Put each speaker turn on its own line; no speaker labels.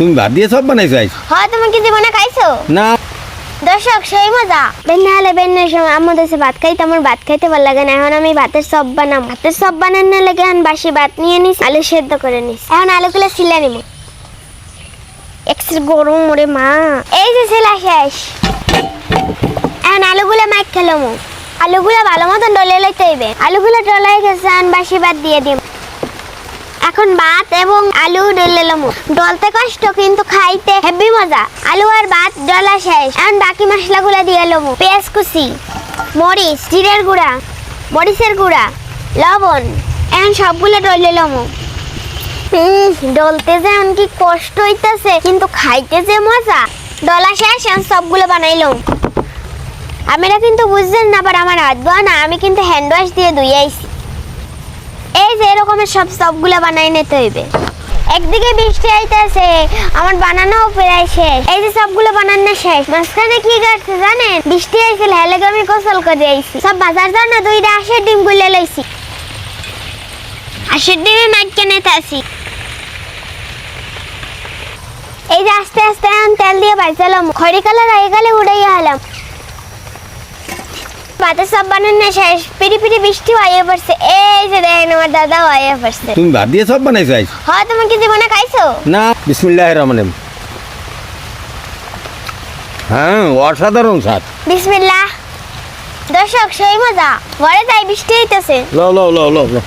তুমি ভাত দিয়ে সব বানাইছো আইস?
হয় তুমি কি জীবনে খাইছো?
না।
দর্শক সেই মজা। বেন্না হলে বেন্নের সময় আমার দেশে ভাত খাইতে আমার ভাত খাইতে ভালো লাগে না। এখন আমি ভাতের সব বানাম। ভাতের সব বানানোর লাগে এখন বাসি ভাত নিয়ে নিস আলু সেদ্ধ করে নিস এখন আলুগুলো সিলে নিব। এক্সের গরম ওরে মা। এই যে ছেলা শেষ। এখন আলুগুলো মাইক খেলাম আলুগুলো ভালো মতন ডলে লইতে হইবে। আলুগুলো ডলাই গেছে এখন বাসি ভাত দিয়ে দিম। এখন ভাত এবং আলু ডলেলাম ডলতে কষ্ট, কিন্তু খাইতে হেভি মজা। আলু আর ভাত ডলা শেষ। এখন বাকি মশলাগুলো দিয়ে এলাম পেঁয়াজ কুচি, মরিচ, জিরের গুঁড়া, মরিচের গুঁড়া, লবণ। এখন সবগুলো ডলেলাম ডলতে যে এমন কি কষ্ট হইতেছে, কিন্তু খাইতে যে মজা। ডলা শেষ, এখন সবগুলো বানাইলাম আপনারা কিন্তু বুঝছেন না, আবার আমার হাত না, আমি কিন্তু হ্যান্ড ওয়াশ দিয়ে ধুয়ে আইছি। এই যে এরকমের সব সবগুলো বানাই নিতে হইবে। একদিকে বৃষ্টি আইতেছে, আমার বানানো প্রায় শেষ। এই যে সবগুলো বানানো শেষ, মাঝখানে কি করছে জানেন? বৃষ্টি আইছিল হেলে আমি গোসল করে আইছি। সব বাজার যাও না, দুইটা আশের ডিম গুলে লইছি। আশের ডিমে মাইক কেনে আসি এই যে আস্তে আস্তে তেল দিয়ে ভাজলাম খড়ি কালার হয়ে গেলে উড়াইয়া হলাম বাতাস সব বানানো শেষ। পিড়ি পিড়ি বৃষ্টি হয়ে পড়ছে। এই যে দেখেন আমার দাদা হয়ে পড়ছে।
তুমি ভাত দিয়ে সব বানাইছো আইস
হয় তুমি কি জীবনে খাইছো?
না বিসমিল্লাহ রহমান হ্যাঁ অসাধারণ স্বাদ।
বিসমিল্লাহ। দর্শক সেই মজা। বড় তাই বৃষ্টি হইতেছে।
লো লো লো লো লো